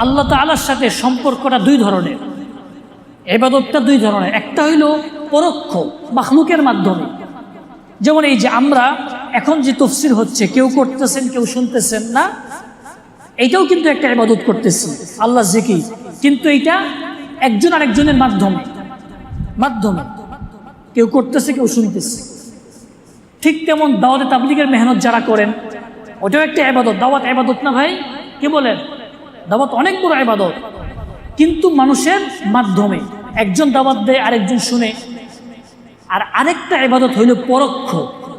আল্লাহ তালার সাথে সম্পর্কটা দুই ধরনের। এবাদতটা দুই ধরনের। একটা হইল পরোক্ষ, মাখলুকের মাধ্যমে। যেমন এই যে আমরা এখন যে তফসির হচ্ছে, কেউ করতেছেন, কেউ শুনতেছেন না, এইটাও কিন্তু একটা ইবাদত করতেছি। আল্লাহ জিকি কিন্তু এইটা একজন আরেকজনের মাধ্যমে। মাধ্যমে। কেউ করতেছে, কেউ শুনতেছে। ঠিক তেমন দাওয়াতে তাবলিগের মেহনত যারা করেন, ওটাও একটা আবাদত দাওয়াত আবাদত না ভাই? কি বলেন? দাওয়াত অনেক বড় আবাদত কিন্তু মানুষের মাধ্যমে একজন দাওয়াত দেয়, আরেকজন শুনে। আর আরেকটা আবাদত হইল পরোক্ষ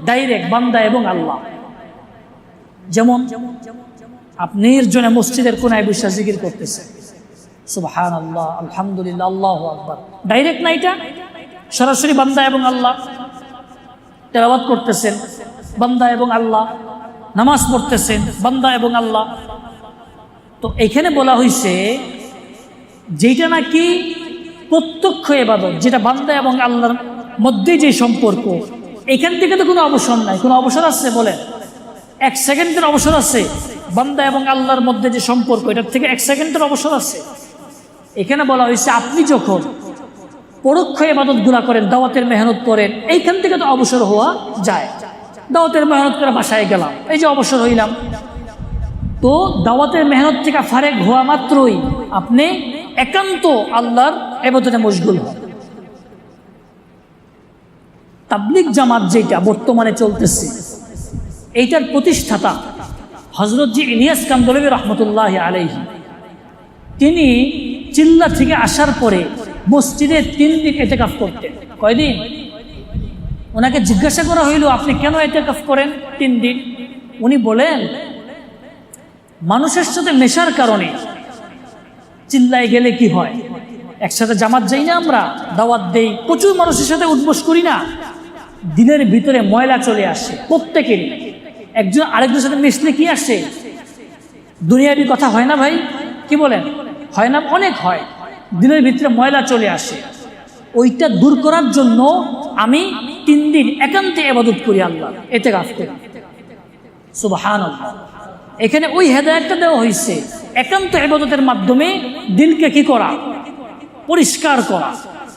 ডাইরেক্ট বান্দা এবং আল্লাহ। যেমন আপনি জনে মসজিদের কোনায় বিশ্বাস জিকির করতেছেন। সুবহান আল্লাহ আলহামদুলিল্লাহ, আল্লাহ আকবর। ডাইরেক্ট না এটা? সরাসরি বান্দা এবং আল্লাহ। তেলাবাদ করতেছেন, বান্দা এবং আল্লাহ। নামাজ পড়তেছেন, বান্দা এবং আল্লাহ। তো এখানে বলা হয়েছে যেটা নাকি প্রত্যক্ষ এবাদত, যেটা বান্দা এবং আল্লাহর মধ্যে যে সম্পর্ক, এখান থেকে তো কোনো অবসর নাই। কোনো অবসর আছে বলে এক সেকেন্ডের অবসর আছে, বান্দা এবং আল্লাহর মধ্যে যে সম্পর্ক, এটার থেকে এক সেকেন্ডের অবসর আছে। এখানে বলা হয়েছে আপনি যখন পরোক্ষ এবাদতগুলা করেন, দাওয়াতের মেহনত করেন, এইখান থেকে তো অবসর হওয়া যায়। দাওয়াতের মেহনত করে বাসায় গেলাম, এই যে অবসর হইলাম। তো দাওয়াতের মেহনত থেকে ফারেক হওয়া মাত্রই আপনি একান্ত আল্লাহর এবাদতে মশগুল হন। তাবলিক জামাত যেটা বর্তমানে চলতেছে, এইটার প্রতিষ্ঠাতা হজরত জি ইলিয়াস কান্দলবী রহমতুল্লাহ আলাইহি। তিনি চিল্লা থেকে আসার পরে মসজিদে তিন দিন এতেকাফ করতেন। কয়দিন? ওনাকে জিজ্ঞাসা করা হইল, আপনি কেন এতেকাফ করেন তিন দিন? উনি বলেন মানুষের সাথে মেশার কারণে চিল্লায় গেলে কি হয়? একসাথে জামাত যাই না আমরা, দাওয়াত দেই, প্রচুর মানুষের সাথে উদ্বোস করি না। দিনের ভিতরে ময়লা চলে আসে, প্রত্যেকেরই। একজন আরেকজনের সাথে মিশলে কি আসে? দুনিয়াবি কথা হয় না ভাই? কি বলেন? হয় না, অনেক হয়। দিনের ভিতরে ময়লা চলে আসে। ওইটা দূর করার জন্য আমি তিন দিন একান্তে এবাদত করি আল্লাহ এতে করি। সুবাহান এখানে ওই হেদায়তটা দেওয়া হয়েছে একান্ত এবাদতের মাধ্যমে দিলকে কি করা? পরিষ্কার করা।